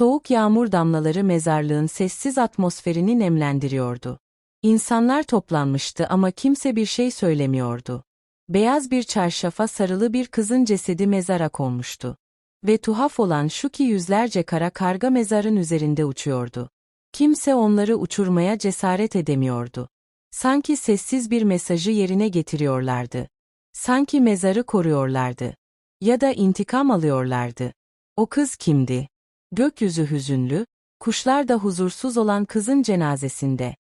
Soğuk yağmur damlaları mezarlığın sessiz atmosferini nemlendiriyordu. İnsanlar toplanmıştı ama kimse bir şey söylemiyordu. Beyaz bir çarşafa sarılı bir kızın cesedi mezara konmuştu. Ve tuhaf olan şu ki yüzlerce kara karga mezarın üzerinde uçuyordu. Kimse onları uçurmaya cesaret edemiyordu. Sanki sessiz bir mesajı yerine getiriyorlardı. Sanki mezarı koruyorlardı. Ya da intikam alıyorlardı. O kız kimdi? Gökyüzü hüzünlü, kuşlar da huzursuz olan kızın cenazesinde.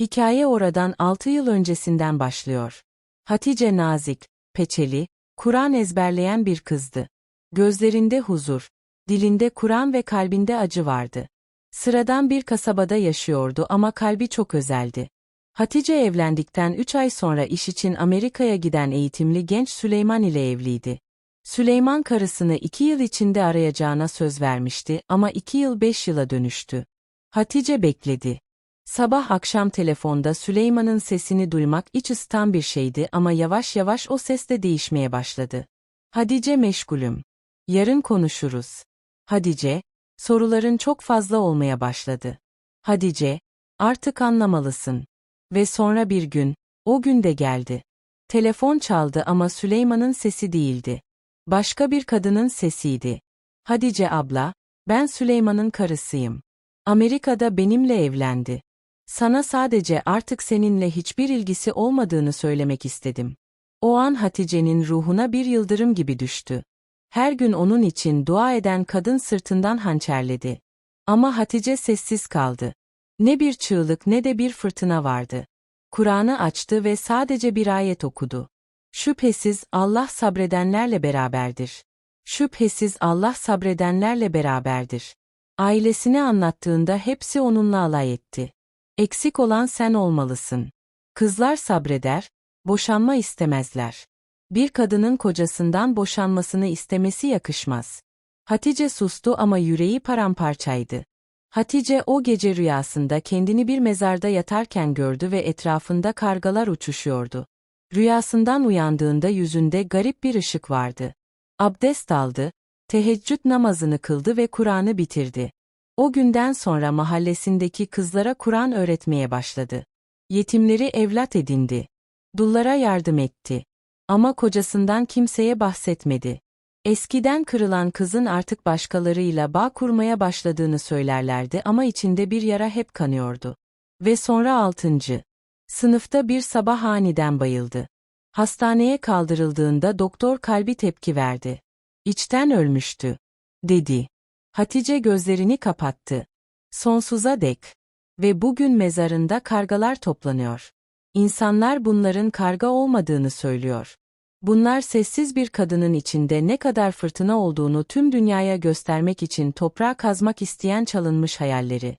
Hikaye oradan 6 yıl öncesinden başlıyor. Hatice nazik, peçeli, Kur'an ezberleyen bir kızdı. Gözlerinde huzur, dilinde Kur'an ve kalbinde acı vardı. Sıradan bir kasabada yaşıyordu ama kalbi çok özeldi. Hatice evlendikten 3 ay sonra iş için Amerika'ya giden eğitimli genç Süleyman ile evliydi. Süleyman karısını 2 yıl içinde arayacağına söz vermişti ama 2 yıl 5 yıla dönüştü. Hatice bekledi. Sabah akşam telefonda Süleyman'ın sesini duymak iç ısıtan bir şeydi ama yavaş yavaş o ses de değişmeye başladı. Hatice meşgulüm. Yarın konuşuruz. Hatice, soruların çok fazla olmaya başladı. Hatice, artık anlamalısın. Ve sonra bir gün, o gün de geldi. Telefon çaldı ama Süleyman'ın sesi değildi. Başka bir kadının sesiydi. Hatice abla, ben Süleyman'ın karısıyım. Amerika'da benimle evlendi. Sana sadece artık seninle hiçbir ilgisi olmadığını söylemek istedim. O an Hatice'nin ruhuna bir yıldırım gibi düştü. Her gün onun için dua eden kadın sırtından hançerledi. Ama Hatice sessiz kaldı. Ne bir çığlık ne de bir fırtına vardı. Kur'an'ı açtı ve sadece bir ayet okudu. Şüphesiz Allah sabredenlerle beraberdir. Şüphesiz Allah sabredenlerle beraberdir. Ailesine anlattığında hepsi onunla alay etti. Eksik olan sen olmalısın. Kızlar sabreder, boşanma istemezler. Bir kadının kocasından boşanmasını istemesi yakışmaz. Hatice sustu ama yüreği paramparçaydı. Hatice o gece rüyasında kendini bir mezarda yatarken gördü ve etrafında kargalar uçuşuyordu. Rüyasından uyandığında yüzünde garip bir ışık vardı. Abdest aldı, teheccüd namazını kıldı ve Kur'an'ı bitirdi. O günden sonra mahallesindeki kızlara Kur'an öğretmeye başladı. Yetimleri evlat edindi. Dullara yardım etti. Ama kocasından kimseye bahsetmedi. Eskiden kırılan kızın artık başkalarıyla bağ kurmaya başladığını söylerlerdi ama içinde bir yara hep kanıyordu. Ve sonra altıncı. Sınıfta bir sabah aniden bayıldı. Hastaneye kaldırıldığında doktor kalbi tepki verdi. İçten ölmüştü. Dedi. Hatice gözlerini kapattı. Sonsuza dek. Ve bugün mezarında kargalar toplanıyor. İnsanlar bunların karga olmadığını söylüyor. Bunlar sessiz bir kadının içinde ne kadar fırtına olduğunu tüm dünyaya göstermek için toprağa kazmak isteyen çalınmış hayalleri.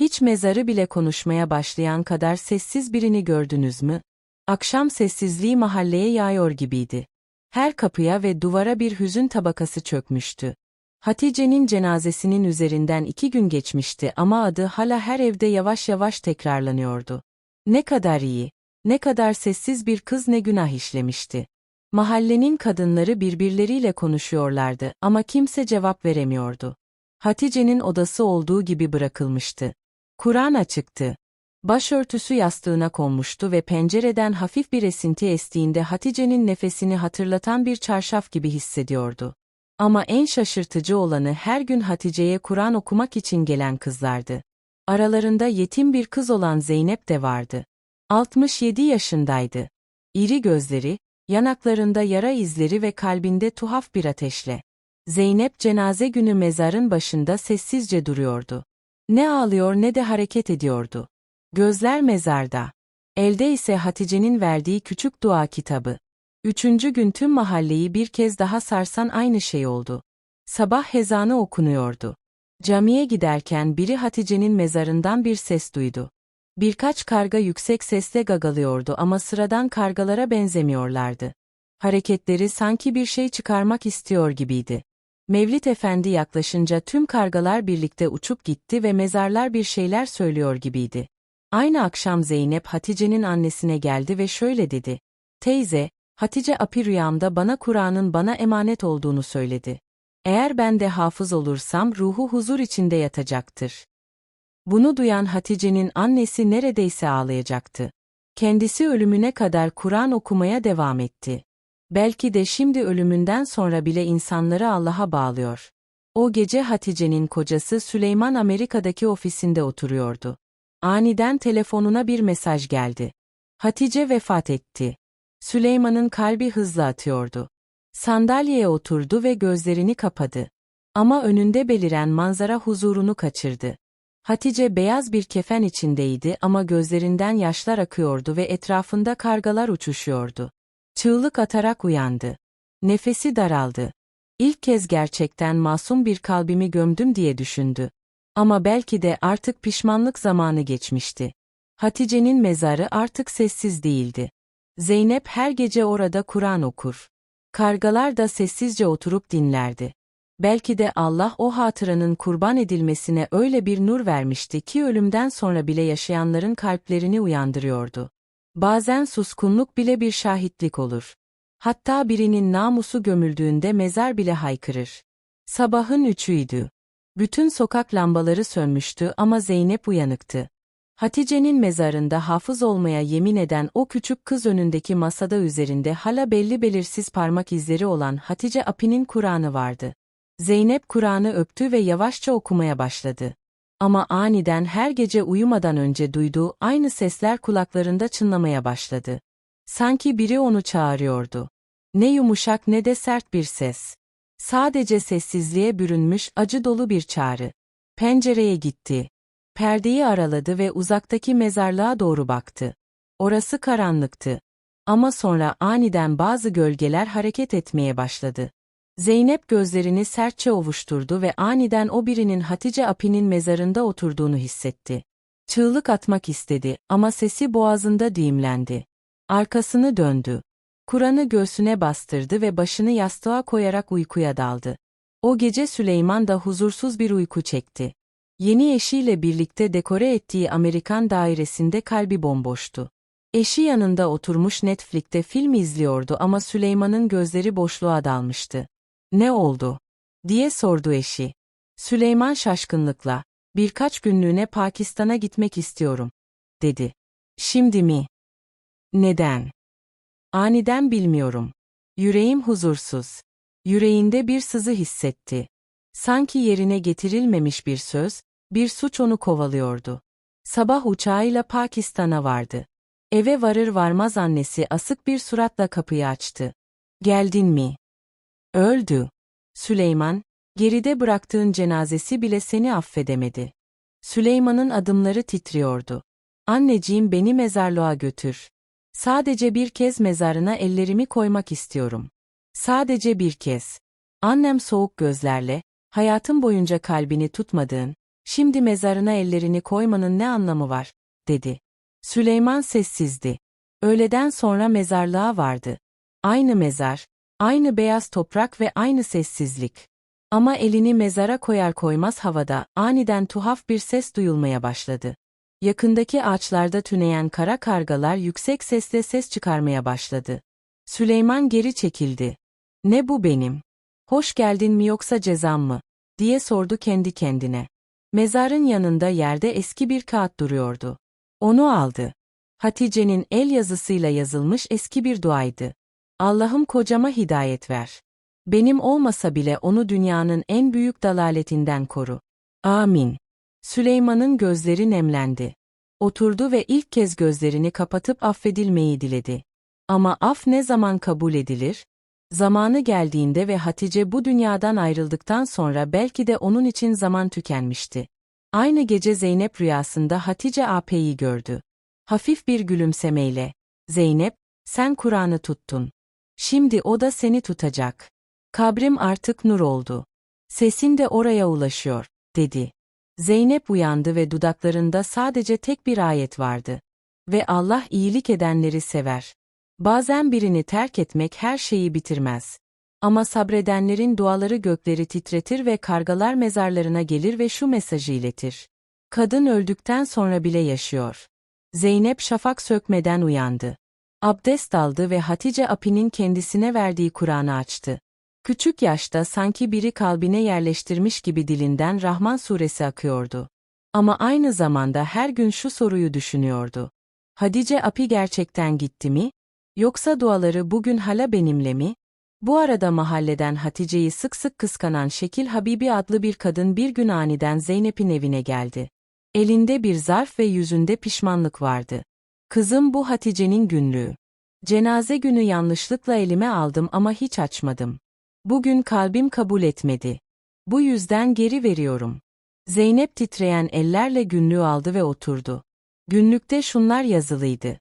Hiç mezarı bile konuşmaya başlayan kadar sessiz birini gördünüz mü? Akşam sessizliği mahalleye yağıyor gibiydi. Her kapıya ve duvara bir hüzün tabakası çökmüştü. Hatice'nin cenazesinin üzerinden iki gün geçmişti ama adı hala her evde yavaş yavaş tekrarlanıyordu. Ne kadar iyi, ne kadar sessiz bir kız ne günah işlemişti. Mahallenin kadınları birbirleriyle konuşuyorlardı ama kimse cevap veremiyordu. Hatice'nin odası olduğu gibi bırakılmıştı. Kur'an açıktı. Başörtüsü yastığına konmuştu ve pencereden hafif bir esinti estiğinde Hatice'nin nefesini hatırlatan bir çarşaf gibi hissediyordu. Ama en şaşırtıcı olanı her gün Hatice'ye Kur'an okumak için gelen kızlardı. Aralarında yetim bir kız olan Zeynep de vardı. 67 yaşındaydı. İri gözleri, yanaklarında yara izleri ve kalbinde tuhaf bir ateşle. Zeynep cenaze günü mezarın başında sessizce duruyordu. Ne ağlıyor ne de hareket ediyordu. Gözler mezarda. Elde ise Hatice'nin verdiği küçük dua kitabı. Üçüncü gün tüm mahalleyi bir kez daha sarsan aynı şey oldu. Sabah hezanı okunuyordu. Camiye giderken biri Hatice'nin mezarından bir ses duydu. Birkaç karga yüksek sesle gagalıyordu ama sıradan kargalara benzemiyorlardı. Hareketleri sanki bir şey çıkarmak istiyor gibiydi. Mevlit Efendi yaklaşınca tüm kargalar birlikte uçup gitti ve mezarlar bir şeyler söylüyor gibiydi. Aynı akşam Zeynep Hatice'nin annesine geldi ve şöyle dedi. Teyze, Hatice api rüyamda bana Kur'an'ın bana emanet olduğunu söyledi. Eğer ben de hafız olursam ruhu huzur içinde yatacaktır. Bunu duyan Hatice'nin annesi neredeyse ağlayacaktı. Kendisi ölümüne kadar Kur'an okumaya devam etti. Belki de şimdi ölümünden sonra bile insanları Allah'a bağlıyor. O gece Hatice'nin kocası Süleyman Amerika'daki ofisinde oturuyordu. Aniden telefonuna bir mesaj geldi. Hatice vefat etti. Süleyman'ın kalbi hızla atıyordu. Sandalyeye oturdu ve gözlerini kapadı. Ama önünde beliren manzara huzurunu kaçırdı. Hatice beyaz bir kefen içindeydi ama gözlerinden yaşlar akıyordu ve etrafında kargalar uçuşuyordu. Çığlık atarak uyandı. Nefesi daraldı. İlk kez gerçekten masum bir kalbimi gömdüm diye düşündü. Ama belki de artık pişmanlık zamanı geçmişti. Hatice'nin mezarı artık sessiz değildi. Zeynep her gece orada Kur'an okur. Kargalar da sessizce oturup dinlerdi. Belki de Allah o hatıranın kurban edilmesine öyle bir nur vermişti ki ölümden sonra bile yaşayanların kalplerini uyandırıyordu. Bazen suskunluk bile bir şahitlik olur. Hatta birinin namusu gömüldüğünde mezar bile haykırır. Sabahın üçüydü. Bütün sokak lambaları sönmüştü ama Zeynep uyanıktı. Hatice'nin mezarında hafız olmaya yemin eden o küçük kız önündeki masada üzerinde hala belli belirsiz parmak izleri olan Hatice Api'nin Kur'an'ı vardı. Zeynep Kur'an'ı öptü ve yavaşça okumaya başladı. Ama aniden her gece uyumadan önce duyduğu aynı sesler kulaklarında çınlamaya başladı. Sanki biri onu çağırıyordu. Ne yumuşak ne de sert bir ses. Sadece sessizliğe bürünmüş acı dolu bir çağrı. Pencereye gitti. Perdeyi araladı ve uzaktaki mezarlığa doğru baktı. Orası karanlıktı. Ama sonra aniden bazı gölgeler hareket etmeye başladı. Zeynep gözlerini sertçe ovuşturdu ve aniden o birinin Hatice Api'nin mezarında oturduğunu hissetti. Çığlık atmak istedi ama sesi boğazında düğümlendi. Arkasını döndü. Kur'an'ı göğsüne bastırdı ve başını yastığa koyarak uykuya daldı. O gece Süleyman da huzursuz bir uyku çekti. Yeni eşiyle birlikte dekore ettiği Amerikan dairesinde kalbi bomboştu. Eşi yanında oturmuş Netflix'te film izliyordu ama Süleyman'ın gözleri boşluğa dalmıştı. Ne oldu? diye sordu eşi. Süleyman şaşkınlıkla, birkaç günlüğüne Pakistan'a gitmek istiyorum, dedi. Şimdi mi? Neden? Aniden bilmiyorum. Yüreğim huzursuz. Yüreğinde bir sızı hissetti. Sanki yerine getirilmemiş bir söz, bir suç onu kovalıyordu. Sabah uçağıyla Pakistan'a vardı. Eve varır varmaz annesi asık bir suratla kapıyı açtı. Geldin mi? Öldü. Süleyman, geride bıraktığın cenazesi bile seni affedemedi. Süleyman'ın adımları titriyordu. Anneciğim beni mezarlığa götür. Sadece bir kez mezarına ellerimi koymak istiyorum. Sadece bir kez. Annem soğuk gözlerle, hayatım boyunca kalbini tutmadığın, şimdi mezarına ellerini koymanın ne anlamı var, dedi. Süleyman sessizdi. Öğleden sonra mezarlığa vardı. Aynı mezar, aynı beyaz toprak ve aynı sessizlik. Ama elini mezara koyar koymaz havada aniden tuhaf bir ses duyulmaya başladı. Yakındaki ağaçlarda tüneyen kara kargalar yüksek sesle ses çıkarmaya başladı. Süleyman geri çekildi. Ne bu benim? Hoş geldin mi yoksa cezam mı? diye sordu kendi kendine. Mezarın yanında yerde eski bir kağıt duruyordu. Onu aldı. Hatice'nin el yazısıyla yazılmış eski bir duaydı. Allah'ım kocama hidayet ver. Benim olmasa bile onu dünyanın en büyük dalaletinden koru. Amin. Süleyman'ın gözleri nemlendi. Oturdu ve ilk kez gözlerini kapatıp affedilmeyi diledi. Ama af ne zaman kabul edilir? Zamanı geldiğinde ve Hatice bu dünyadan ayrıldıktan sonra belki de onun için zaman tükenmişti. Aynı gece Zeynep rüyasında Hatice AP'yi gördü. Hafif bir gülümsemeyle, Zeynep, sen Kur'an'ı tuttun. Şimdi o da seni tutacak. Kabrim artık nur oldu. Sesin de oraya ulaşıyor, dedi. Zeynep uyandı ve dudaklarında sadece tek bir ayet vardı. Ve Allah iyilik edenleri sever. Bazen birini terk etmek her şeyi bitirmez. Ama sabredenlerin duaları gökleri titretir ve kargalar mezarlarına gelir ve şu mesajı iletir. Kadın öldükten sonra bile yaşıyor. Zeynep şafak sökmeden uyandı. Abdest aldı ve Hatice Api'nin kendisine verdiği Kur'an'ı açtı. Küçük yaşta sanki biri kalbine yerleştirmiş gibi dilinden Rahman suresi akıyordu. Ama aynı zamanda her gün şu soruyu düşünüyordu. Hadice Api gerçekten gitti mi? Yoksa duaları bugün hala benimle mi? Bu arada mahalleden Hatice'yi sık sık kıskanan Şekil Habibi adlı bir kadın bir gün aniden Zeynep'in evine geldi. Elinde bir zarf ve yüzünde pişmanlık vardı. Kızım bu Hatice'nin günlüğü. Cenaze günü yanlışlıkla elime aldım ama hiç açmadım. Bugün kalbim kabul etmedi. Bu yüzden geri veriyorum. Zeynep titreyen ellerle günlüğü aldı ve oturdu. Günlükte şunlar yazılıydı.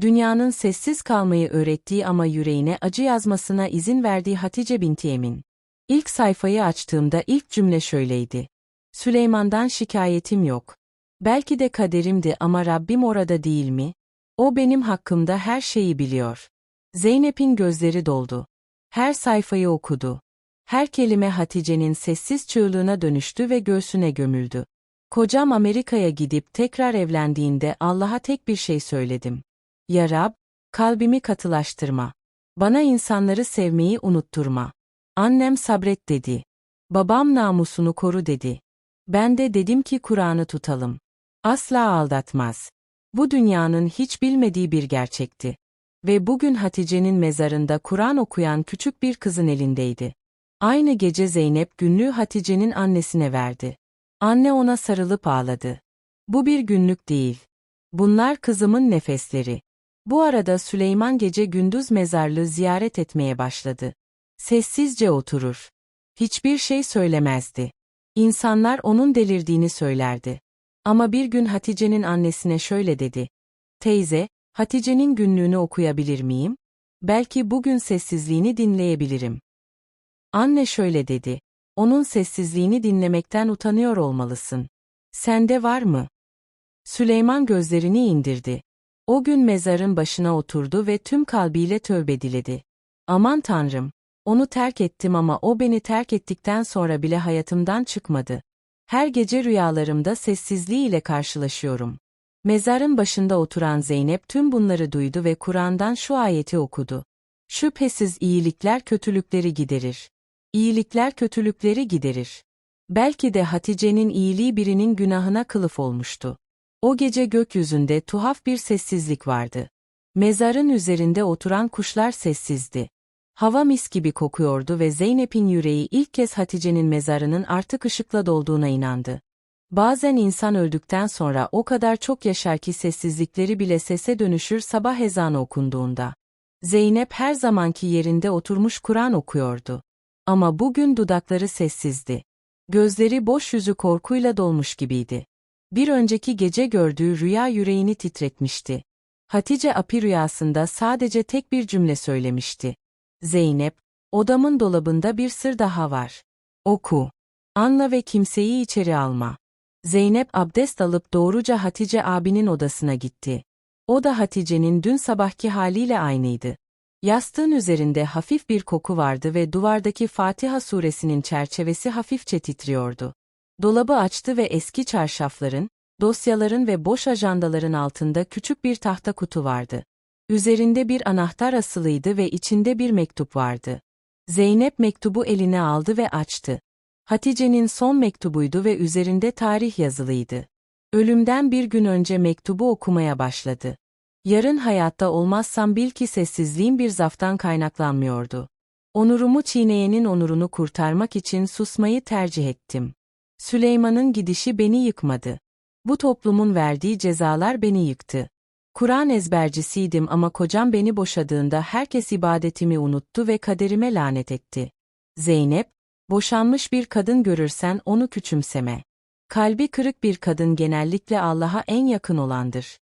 Dünyanın sessiz kalmayı öğrettiği ama yüreğine acı yazmasına izin verdiği Hatice binti Emin. İlk sayfayı açtığımda ilk cümle şöyleydi. Süleyman'dan şikayetim yok. Belki de kaderimdi ama Rabbim orada değil mi? O benim hakkımda her şeyi biliyor. Zeynep'in gözleri doldu. Her sayfayı okudu. Her kelime Hatice'nin sessiz çığlığına dönüştü ve göğsüne gömüldü. Kocam Amerika'ya gidip tekrar evlendiğinde Allah'a tek bir şey söyledim. Ya Rab, kalbimi katılaştırma. Bana insanları sevmeyi unutturma. Annem sabret dedi. Babam namusunu koru dedi. Ben de dedim ki Kur'an'ı tutalım. Asla aldatmaz. Bu dünyanın hiç bilmediği bir gerçekti. Ve bugün Hatice'nin mezarında Kur'an okuyan küçük bir kızın elindeydi. Aynı gece Zeynep günlüğü Hatice'nin annesine verdi. Anne ona sarılıp ağladı. Bu bir günlük değil. Bunlar kızımın nefesleri. Bu arada Süleyman gece gündüz mezarlığı ziyaret etmeye başladı. Sessizce oturur. Hiçbir şey söylemezdi. İnsanlar onun delirdiğini söylerdi. Ama bir gün Hatice'nin annesine şöyle dedi. Teyze, Hatice'nin günlüğünü okuyabilir miyim? Belki bugün sessizliğini dinleyebilirim. Anne şöyle dedi. Onun sessizliğini dinlemekten utanıyor olmalısın. Sende var mı? Süleyman gözlerini indirdi. O gün mezarın başına oturdu ve tüm kalbiyle tövbe diledi. Aman tanrım, onu terk ettim ama o beni terk ettikten sonra bile hayatımdan çıkmadı. Her gece rüyalarımda sessizliği ile karşılaşıyorum. Mezarın başında oturan Zeynep tüm bunları duydu ve Kur'an'dan şu ayeti okudu. Şüphesiz iyilikler kötülükleri giderir. İyilikler kötülükleri giderir. Belki de Hatice'nin iyiliği birinin günahına kılıf olmuştu. O gece gökyüzünde tuhaf bir sessizlik vardı. Mezarın üzerinde oturan kuşlar sessizdi. Hava mis gibi kokuyordu ve Zeynep'in yüreği ilk kez Hatice'nin mezarının artık ışıkla dolduğuna inandı. Bazen insan öldükten sonra o kadar çok yaşar ki sessizlikleri bile sese dönüşür sabah ezanı okunduğunda. Zeynep her zamanki yerinde oturmuş Kur'an okuyordu. Ama bugün dudakları sessizdi. Gözleri boş yüzü korkuyla dolmuş gibiydi. Bir önceki gece gördüğü rüya yüreğini titretmişti. Hatice Api rüyasında sadece tek bir cümle söylemişti. Zeynep, odamın dolabında bir sır daha var. Oku. Anla ve kimseyi içeri alma. Zeynep abdest alıp doğruca Hatice abinin odasına gitti. O da Hatice'nin dün sabahki haliyle aynıydı. Yastığın üzerinde hafif bir koku vardı ve duvardaki Fatiha suresinin çerçevesi hafifçe titriyordu. Dolabı açtı ve eski çarşafların, dosyaların ve boş ajandaların altında küçük bir tahta kutu vardı. Üzerinde bir anahtar asılıydı ve içinde bir mektup vardı. Zeynep mektubu eline aldı ve açtı. Hatice'nin son mektubuydu ve üzerinde tarih yazılıydı. Ölümden bir gün önce mektubu okumaya başladı. Yarın hayatta olmazsam bil ki sessizliğim bir zaftan kaynaklanmıyordu. Onurumu çiğneyenin onurunu kurtarmak için susmayı tercih ettim. Süleyman'ın gidişi beni yıkmadı. Bu toplumun verdiği cezalar beni yıktı. Kur'an ezbercisiydim ama kocam beni boşadığında herkes ibadetimi unuttu ve kaderime lanet etti. Zeynep, boşanmış bir kadın görürsen onu küçümseme. Kalbi kırık bir kadın genellikle Allah'a en yakın olandır.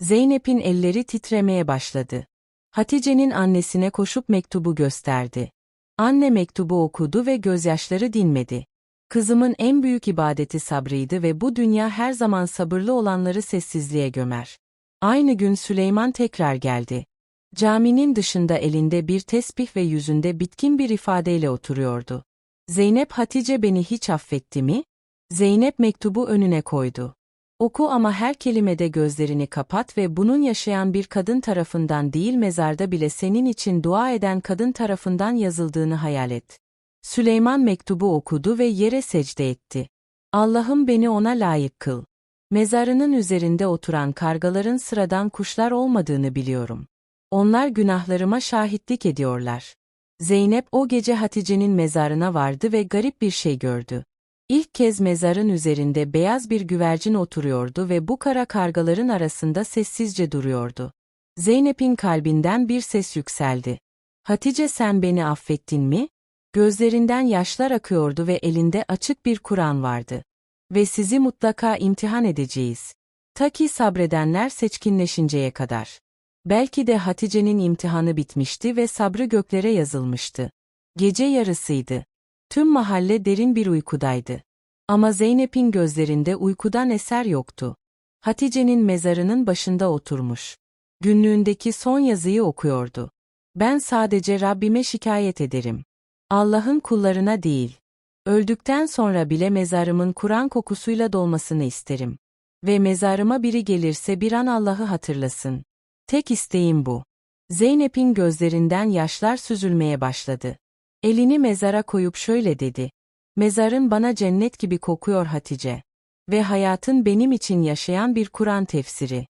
Zeynep'in elleri titremeye başladı. Hatice'nin annesine koşup mektubu gösterdi. Anne mektubu okudu ve gözyaşları dinmedi. Kızımın en büyük ibadeti sabrıydı ve bu dünya her zaman sabırlı olanları sessizliğe gömer. Aynı gün Süleyman tekrar geldi. Caminin dışında elinde bir tesbih ve yüzünde bitkin bir ifadeyle oturuyordu. Zeynep Hatice beni hiç affetti mi? Zeynep mektubu önüne koydu. Oku ama her kelimede gözlerini kapat ve bunun yaşayan bir kadın tarafından değil mezarda bile senin için dua eden kadın tarafından yazıldığını hayal et. Süleyman mektubu okudu ve yere secde etti. Allah'ım beni ona layık kıl. Mezarının üzerinde oturan kargaların sıradan kuşlar olmadığını biliyorum. Onlar günahlarıma şahitlik ediyorlar. Zeynep o gece Hatice'nin mezarına vardı ve garip bir şey gördü. İlk kez mezarın üzerinde beyaz bir güvercin oturuyordu ve bu kara kargaların arasında sessizce duruyordu. Zeynep'in kalbinden bir ses yükseldi. Hatice sen beni affettin mi? Gözlerinden yaşlar akıyordu ve elinde açık bir Kur'an vardı. Ve sizi mutlaka imtihan edeceğiz. Ta ki sabredenler seçkinleşinceye kadar. Belki de Hatice'nin imtihanı bitmişti ve sabrı göklere yazılmıştı. Gece yarısıydı. Tüm mahalle derin bir uykudaydı. Ama Zeynep'in gözlerinde uykudan eser yoktu. Hatice'nin mezarının başında oturmuş. Günlüğündeki son yazıyı okuyordu. Ben sadece Rabbime şikayet ederim. Allah'ın kullarına değil. Öldükten sonra bile mezarımın Kur'an kokusuyla dolmasını isterim. Ve mezarıma biri gelirse bir an Allah'ı hatırlasın. Tek isteğim bu. Zeynep'in gözlerinden yaşlar süzülmeye başladı. Elini mezara koyup şöyle dedi. Mezarın bana cennet gibi kokuyor Hatice. Ve hayatın benim için yaşayan bir Kur'an tefsiri.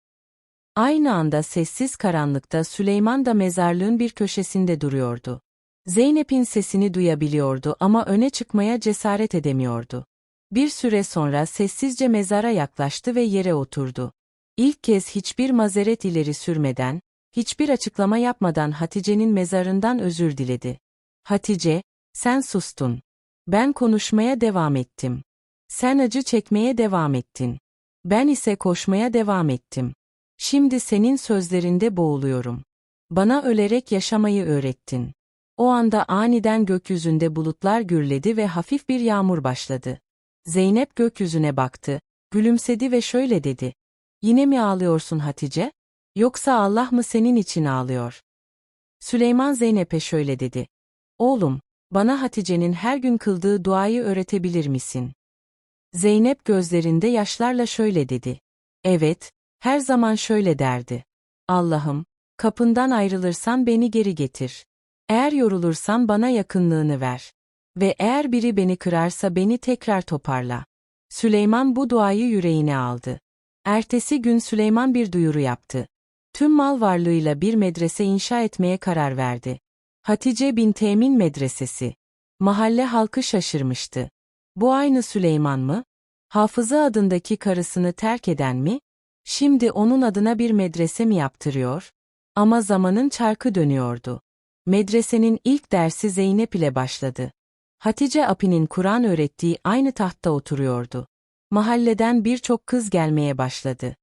Aynı anda sessiz karanlıkta Süleyman da mezarlığın bir köşesinde duruyordu. Zeynep'in sesini duyabiliyordu ama öne çıkmaya cesaret edemiyordu. Bir süre sonra sessizce mezara yaklaştı ve yere oturdu. İlk kez hiçbir mazeret ileri sürmeden, hiçbir açıklama yapmadan Hatice'nin mezarından özür diledi. Hatice, sen sustun. Ben konuşmaya devam ettim. Sen acı çekmeye devam ettin. Ben ise koşmaya devam ettim. Şimdi senin sözlerinde boğuluyorum. Bana ölerek yaşamayı öğrettin. O anda aniden gökyüzünde bulutlar gürledi ve hafif bir yağmur başladı. Zeynep gökyüzüne baktı, gülümsedi ve şöyle dedi. Yine mi ağlıyorsun Hatice? Yoksa Allah mı senin için ağlıyor? Süleyman Zeynep'e şöyle dedi. Oğlum, bana Hatice'nin her gün kıldığı duayı öğretebilir misin? Zeynep gözlerinde yaşlarla şöyle dedi. Evet, her zaman şöyle derdi. Allah'ım, kapından ayrılırsan beni geri getir. Eğer yorulursam bana yakınlığını ver. Ve eğer biri beni kırarsa beni tekrar toparla. Süleyman bu duayı yüreğine aldı. Ertesi gün Süleyman bir duyuru yaptı. Tüm mal varlığıyla bir medrese inşa etmeye karar verdi. Hatice bin Temin Medresesi. Mahalle halkı şaşırmıştı. Bu aynı Süleyman mı? Hafıza adındaki karısını terk eden mi? Şimdi onun adına bir medrese mi yaptırıyor? Ama zamanın çarkı dönüyordu. Medresenin ilk dersi Zeynep ile başladı. Hatice Api'nin Kur'an öğrettiği aynı tahtta oturuyordu. Mahalleden birçok kız gelmeye başladı.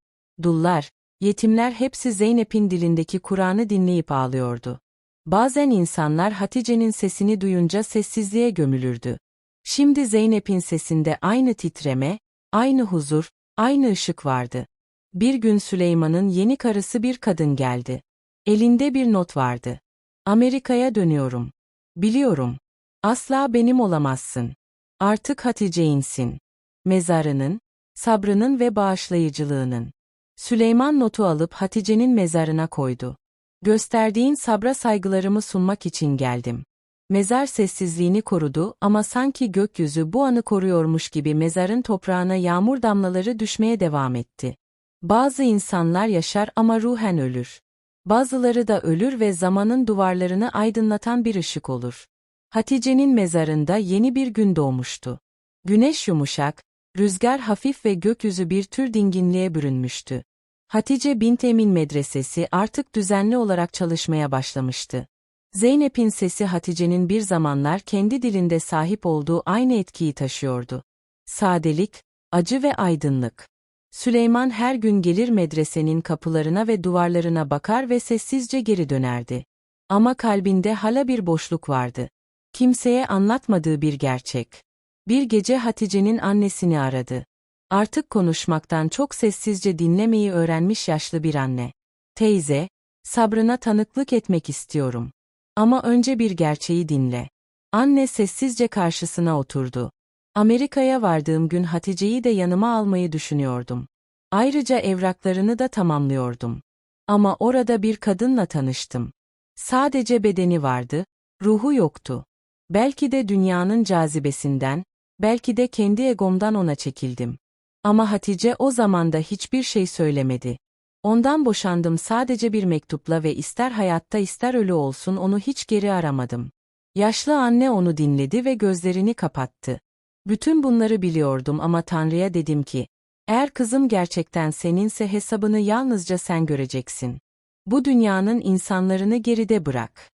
Dullar, yetimler hepsi Zeynep'in dilindeki Kur'an'ı dinleyip ağlıyordu. Bazen insanlar Hatice'nin sesini duyunca sessizliğe gömülürdü. Şimdi Zeynep'in sesinde aynı titreme, aynı huzur, aynı ışık vardı. Bir gün Süleyman'ın yeni karısı bir kadın geldi. Elinde bir not vardı. Amerika'ya dönüyorum. Biliyorum. Asla benim olamazsın. Artık Hatice'insin. Mezarının, sabrının ve bağışlayıcılığının. Süleyman notu alıp Hatice'nin mezarına koydu. Gösterdiğin sabra saygılarımı sunmak için geldim. Mezar sessizliğini korudu ama sanki gökyüzü bu anı koruyormuş gibi mezarın toprağına yağmur damlaları düşmeye devam etti. Bazı insanlar yaşar ama ruhen ölür. Bazıları da ölür ve zamanın duvarlarını aydınlatan bir ışık olur. Hatice'nin mezarında yeni bir gün doğmuştu. Güneş yumuşak, rüzgar hafif ve gökyüzü bir tür dinginliğe bürünmüştü. Hatice bint Emin medresesi artık düzenli olarak çalışmaya başlamıştı. Zeynep'in sesi Hatice'nin bir zamanlar kendi dilinde sahip olduğu aynı etkiyi taşıyordu. Sadelik, acı ve aydınlık. Süleyman her gün gelir medresenin kapılarına ve duvarlarına bakar ve sessizce geri dönerdi. Ama kalbinde hala bir boşluk vardı. Kimseye anlatmadığı bir gerçek. Bir gece Hatice'nin annesini aradı. Artık konuşmaktan çok sessizce dinlemeyi öğrenmiş yaşlı bir anne. Teyze, sabrına tanıklık etmek istiyorum. Ama önce bir gerçeği dinle. Anne sessizce karşısına oturdu. Amerika'ya vardığım gün Hatice'yi de yanıma almayı düşünüyordum. Ayrıca evraklarını da tamamlıyordum. Ama orada bir kadınla tanıştım. Sadece bedeni vardı, ruhu yoktu. Belki de dünyanın cazibesinden, belki de kendi egomdan ona çekildim. Ama Hatice o zamanda hiçbir şey söylemedi. Ondan boşandım sadece bir mektupla ve ister hayatta ister ölü olsun onu hiç geri aramadım. Yaşlı anne onu dinledi ve gözlerini kapattı. Bütün bunları biliyordum ama Tanrı'ya dedim ki, eğer kızım gerçekten seninse hesabını yalnızca sen göreceksin. Bu dünyanın insanlarını geride bırak.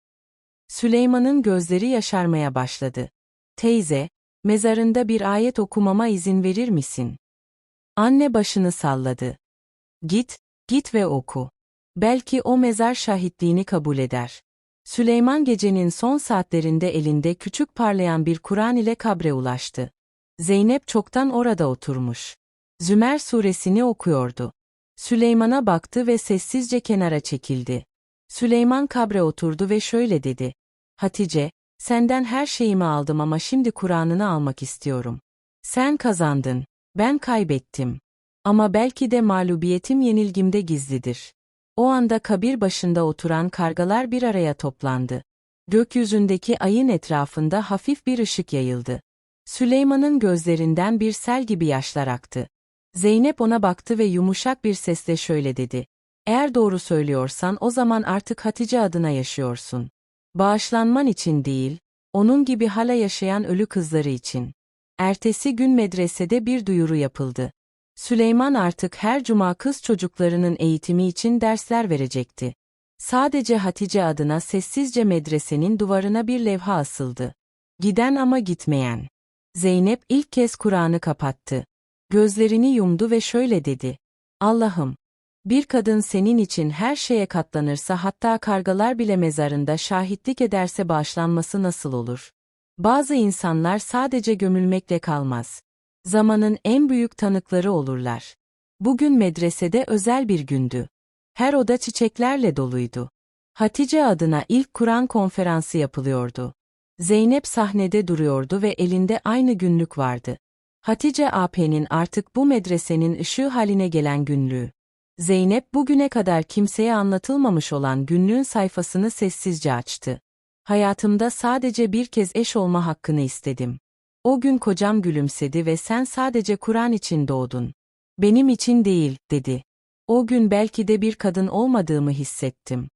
Süleyman'ın gözleri yaşarmaya başladı. Teyze, mezarında bir ayet okumama izin verir misin? Anne başını salladı. Git, git ve oku. Belki o mezar şahitliğini kabul eder. Süleyman gecenin son saatlerinde elinde küçük parlayan bir Kur'an ile kabre ulaştı. Zeynep çoktan orada oturmuş. Zümer suresini okuyordu. Süleyman'a baktı ve sessizce kenara çekildi. Süleyman kabre oturdu ve şöyle dedi. Hatice, senden her şeyimi aldım ama şimdi Kur'an'ını almak istiyorum. Sen kazandın, ben kaybettim. Ama belki de mağlubiyetim yenilgimde gizlidir. O anda kabir başında oturan kargalar bir araya toplandı. Gökyüzündeki ayın etrafında hafif bir ışık yayıldı. Süleyman'ın gözlerinden bir sel gibi yaşlar aktı. Zeynep ona baktı ve yumuşak bir sesle şöyle dedi. Eğer doğru söylüyorsan o zaman artık Hatice adına yaşıyorsun. Bağışlanman için değil, onun gibi hala yaşayan ölü kızları için. Ertesi gün medresede bir duyuru yapıldı. Süleyman artık her cuma kız çocuklarının eğitimi için dersler verecekti. Sadece Hatice adına sessizce medresenin duvarına bir levha asıldı. Giden ama gitmeyen. Zeynep ilk kez Kur'an'ı kapattı. Gözlerini yumdu ve şöyle dedi. Allah'ım, bir kadın senin için her şeye katlanırsa hatta kargalar bile mezarında şahitlik ederse bağışlanması nasıl olur? Bazı insanlar sadece gömülmekle kalmaz. Zamanın en büyük tanıkları olurlar. Bugün medresede özel bir gündü. Her oda çiçeklerle doluydu. Hatice adına ilk Kur'an konferansı yapılıyordu. Zeynep sahnede duruyordu ve elinde aynı günlük vardı. Hatice AP'nin artık bu medresenin ışığı haline gelen günlüğü. Zeynep bugüne kadar kimseye anlatılmamış olan günlüğün sayfasını sessizce açtı. Hayatımda sadece bir kez eş olma hakkını istedim. O gün kocam gülümsedi ve sen sadece Kur'an için doğdun. Benim için değil, dedi. O gün belki de bir kadın olmadığımı hissettim.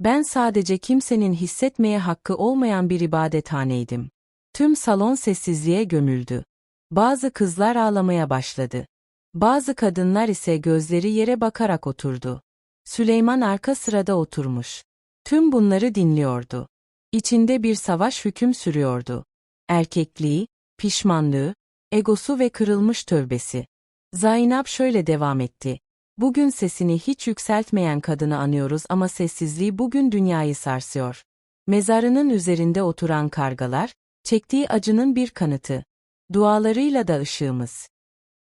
Ben sadece kimsenin hissetmeye hakkı olmayan bir ibadethaneydim. Tüm salon sessizliğe gömüldü. Bazı kızlar ağlamaya başladı. Bazı kadınlar ise gözleri yere bakarak oturdu. Süleyman arka sırada oturmuş. Tüm bunları dinliyordu. İçinde bir savaş hüküm sürüyordu. Erkekliği, pişmanlığı, egosu ve kırılmış tövbesi. Zaynab şöyle devam etti. Bugün sesini hiç yükseltmeyen kadını anıyoruz ama sessizliği bugün dünyayı sarsıyor. Mezarının üzerinde oturan kargalar, çektiği acının bir kanıtı. Dualarıyla da ışığımız.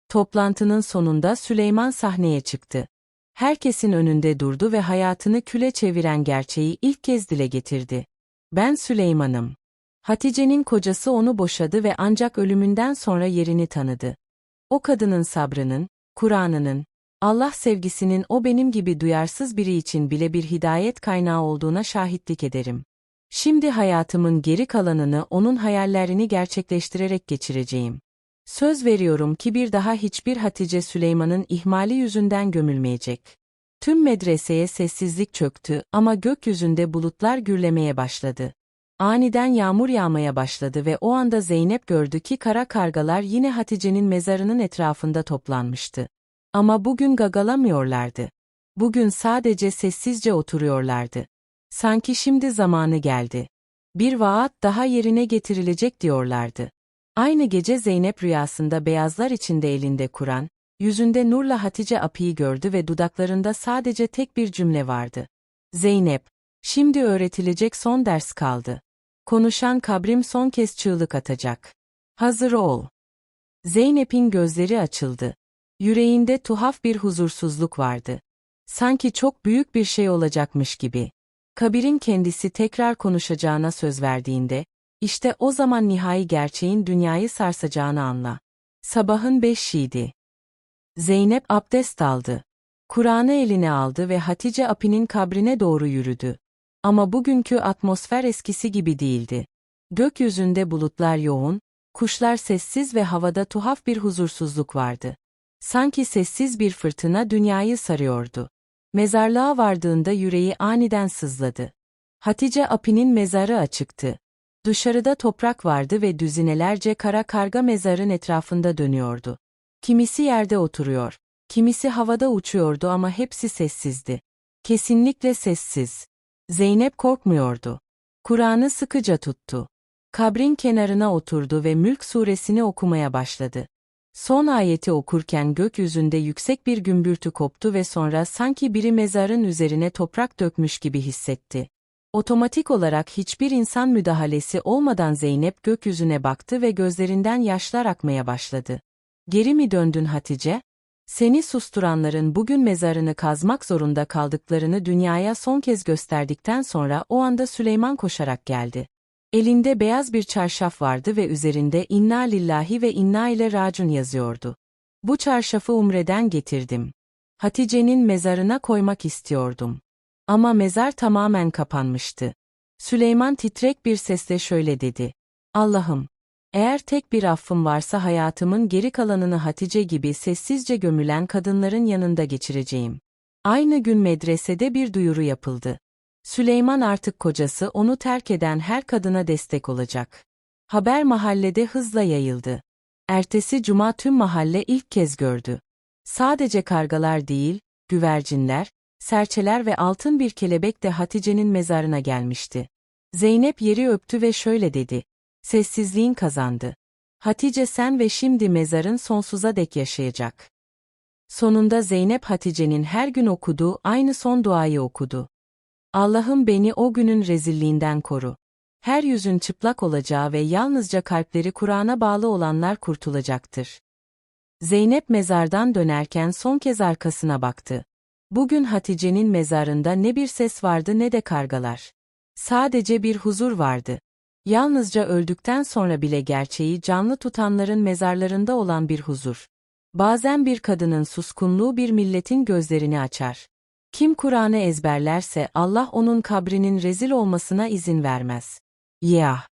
Toplantının sonunda Süleyman sahneye çıktı. Herkesin önünde durdu ve hayatını küle çeviren gerçeği ilk kez dile getirdi. Ben Süleyman'ım. Hatice'nin kocası onu boşadı ve ancak ölümünden sonra yerini tanıdı. O kadının sabrının, Kur'an'ının, Allah sevgisinin o benim gibi duyarsız biri için bile bir hidayet kaynağı olduğuna şahitlik ederim. Şimdi hayatımın geri kalanını onun hayallerini gerçekleştirerek geçireceğim. Söz veriyorum ki bir daha hiçbir Hatice Süleyman'ın ihmali yüzünden gömülmeyecek. Tüm medreseye sessizlik çöktü ama gökyüzünde bulutlar gürlemeye başladı. Aniden yağmur yağmaya başladı ve o anda Zeynep gördü ki kara kargalar yine Hatice'nin mezarının etrafında toplanmıştı. Ama bugün gagalamıyorlardı. Bugün sadece sessizce oturuyorlardı. Sanki şimdi zamanı geldi. Bir vaat daha yerine getirilecek diyorlardı. Aynı gece Zeynep rüyasında beyazlar içinde elinde Kur'an, yüzünde nurla Hatice Api'yi gördü ve dudaklarında sadece tek bir cümle vardı. Zeynep, şimdi öğretilecek son ders kaldı. Konuşan kabrim son kez çığlık atacak. Hazır ol. Zeynep'in gözleri açıldı. Yüreğinde tuhaf bir huzursuzluk vardı. Sanki çok büyük bir şey olacakmış gibi. Kabir'in kendisi tekrar konuşacağına söz verdiğinde, işte o zaman nihai gerçeğin dünyayı sarsacağını anla. Sabahın beşiydi. Zeynep abdest aldı. Kur'an'ı eline aldı ve Hatice Api'nin kabrine doğru yürüdü. Ama bugünkü atmosfer eskisi gibi değildi. Gökyüzünde bulutlar yoğun, kuşlar sessiz ve havada tuhaf bir huzursuzluk vardı. Sanki sessiz bir fırtına dünyayı sarıyordu. Mezarlığa vardığında yüreği aniden sızladı. Hatice Api'nin mezarı açıktı. Dışarıda toprak vardı ve düzinelerce kara karga mezarın etrafında dönüyordu. Kimisi yerde oturuyor, kimisi havada uçuyordu ama hepsi sessizdi. Kesinlikle sessiz. Zeynep korkmuyordu. Kur'an'ı sıkıca tuttu. Kabrin kenarına oturdu ve Mülk suresini okumaya başladı. Son ayeti okurken gökyüzünde yüksek bir gümbürtü koptu ve sonra sanki biri mezarın üzerine toprak dökmüş gibi hissetti. Otomatik olarak hiçbir insan müdahalesi olmadan Zeynep gökyüzüne baktı ve gözlerinden yaşlar akmaya başladı. Geri mi döndün Hatice? Seni susturanların bugün mezarını kazmak zorunda kaldıklarını dünyaya son kez gösterdikten sonra o anda Süleyman koşarak geldi. Elinde beyaz bir çarşaf vardı ve üzerinde inna lillahi ve inna ile racun yazıyordu. Bu çarşafı Umre'den getirdim. Hatice'nin mezarına koymak istiyordum. Ama mezar tamamen kapanmıştı. Süleyman titrek bir sesle şöyle dedi. Allah'ım, eğer tek bir affım varsa hayatımın geri kalanını Hatice gibi sessizce gömülen kadınların yanında geçireceğim. Aynı gün medresede bir duyuru yapıldı. Süleyman artık kocası onu terk eden her kadına destek olacak. Haber mahallede hızla yayıldı. Ertesi cuma tüm mahalle ilk kez gördü. Sadece kargalar değil, güvercinler, serçeler ve altın bir kelebek de Hatice'nin mezarına gelmişti. Zeynep yeri öptü ve şöyle dedi. Sessizliğin kazandı. Hatice sen ve şimdi mezarın sonsuza dek yaşayacak. Sonunda Zeynep Hatice'nin her gün okuduğu aynı son duayı okudu. Allah'ım beni o günün rezilliğinden koru. Her yüzün çıplak olacağı ve yalnızca kalpleri Kur'an'a bağlı olanlar kurtulacaktır. Zeynep mezardan dönerken son kez arkasına baktı. Bugün Hatice'nin mezarında ne bir ses vardı ne de kargalar. Sadece bir huzur vardı. Yalnızca öldükten sonra bile gerçeği canlı tutanların mezarlarında olan bir huzur. Bazen bir kadının suskunluğu bir milletin gözlerini açar. Kim Kur'an'ı ezberlerse Allah onun kabrinin rezil olmasına izin vermez. Yah!